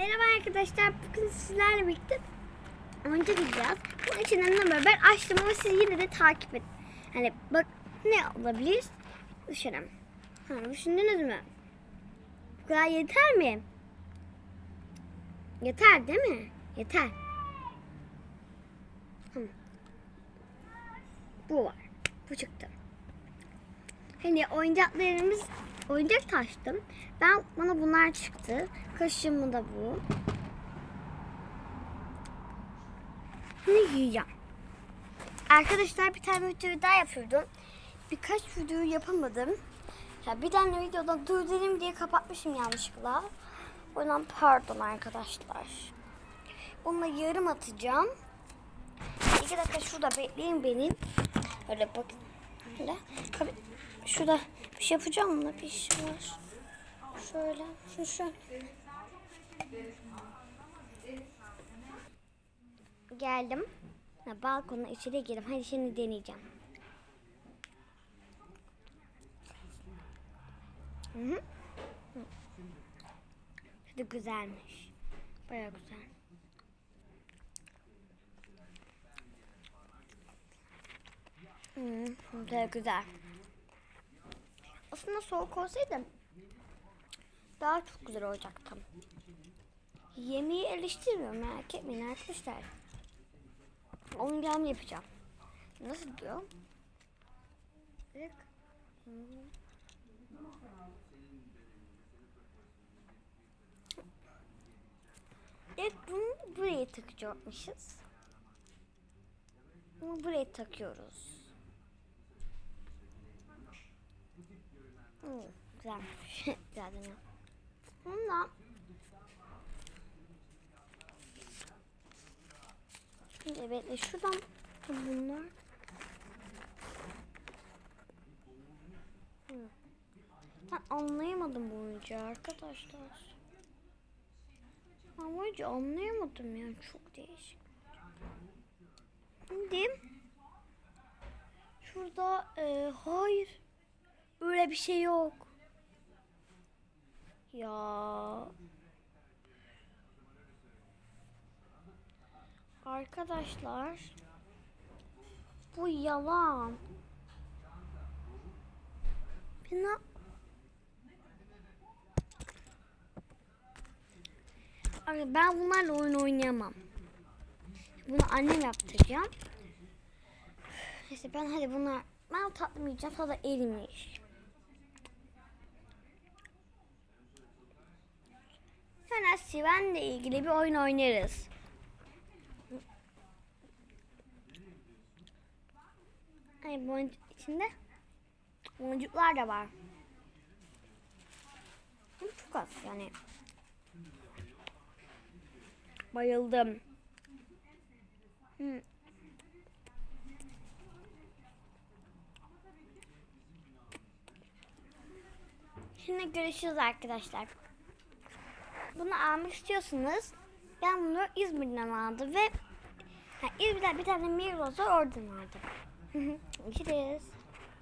Merhaba arkadaşlar. Bugün sizlerle birlikte oyuncak gideceğiz. Bunun için annemle beraber açtım ama siz yine de takip edin. Hani bak ne olabilir? Düşünelim. Ha, düşündünüz mü? Bu kadar yeter mi? Yeter değil mi? Yeter. Hı. Bu var. Bu çıktı. Hani oyuncaklarımız oyuncak taştım. Ben bana bunlar çıktı. Kaşığımı da bu. Şimdi yiyeceğim. Arkadaşlar bir tane video daha yapıyordum. Birkaç video yapamadım. Ya bir tane videoda durdurayım diye kapatmışım yanlışlıkla. O yüzden pardon arkadaşlar. Bununla yarım atacağım. İki dakika şurada bekleyin beni. Öyle bakın. Öyle. Tabii şurada bir şey yapacağım mı? Bir şey var. Şöyle. Şu şu. Geldim. Ha, balkona içeri girdim. Hadi şimdi deneyeceğim. Hı hı. Şu da güzelmiş. Baya güzel. Hmm, güzel güzel. Aslında soğuk olsaydı daha çok güzel olacaktı. Yemeği eleştirmiyorum merak etmeyin arkadaşlar. Oyuncağımı yapacağım. Nasıl diyor? Bak. Bunu buraya takacakmışız. Bunu buraya takıyoruz. Hmm, güzelmiş. Güzel deniyor. Bundan bekle şuradan bunlar. Hı. Ben anlayamadım bu oyuncağı arkadaşlar. Ben bu oyuncağı anlayamadım yani çok değişik. Şimdi şurada e, hayır böyle bir şey yok. Ya Arkadaşlar bu yalan. Bina Abi ben bunlarla oyun oynayamam. Bunu annem yaptıracağım. Neyse ben hadi bunlar ben tatlamayacağım sonra erimiş. Siven'le ilgili bir oyun oynarız. Hani boncuk içinde boncuklar da var. Çok az yani. Bayıldım. Hı. Şimdi görüşürüz arkadaşlar. Bunu almak istiyorsunuz. Ben bunu İzmir'den aldım ve ha, İzmir'den bir tane Migros var oradan aldım. Görüşürüz.